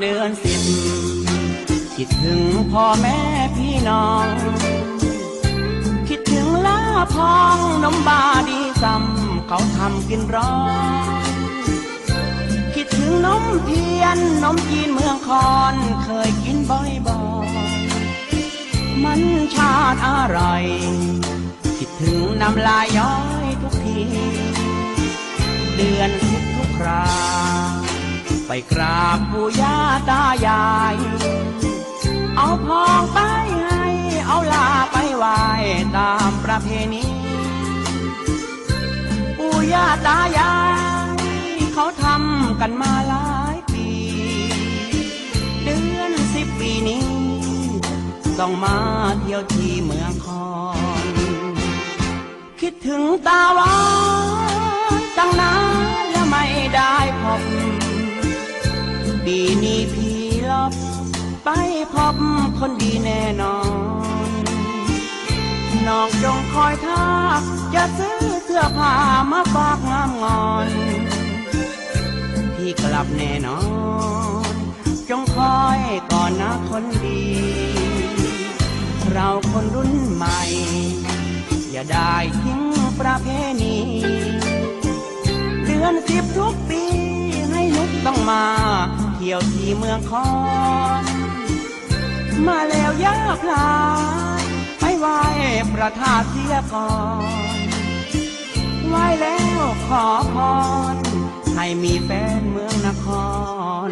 เดือนสิบคิดถึงพ่อแม่พี่น้อง คิดถึงลาพองนมบาดีซ้ำเขาทำกินร้อนคิดถึงนมเทียนนมจีนเมืองคอนเคยกินบ่อยๆมันชาติอร่อย คิดถึงน้ำลายย้อยทุกที เดือนสิบทุกครา ไปกราบปู่ย่าตายาย เอาพองไปให้ เอาลาไปไหว้ตามประเพณีปู่ย่าตายาย เขาทำกันมาหลายปี เดือนสิบปีนี้ ต้องมาเที่ยวที่เมืองคอน คิดถึงตาวา ปีนี้พี่ลบไปพบคนดีแน่นอน น้องจงคอยทักจะซื้อเสื้อผ้ามาฝากงามงอน พี่กลับแน่นอน จงคอยก่อนนะคนดี เราคนรุ่นใหม่ อย่าได้ทิ้งประเพณี เดือนสิบทุกปีให้นุกต้องมา ที่ยวที่เมืองคอนมาแล้วย่าพลายไปไหว้ประทาเทียก่อนไหว้แล้วขอพรให้มีแฟนเมืองนคร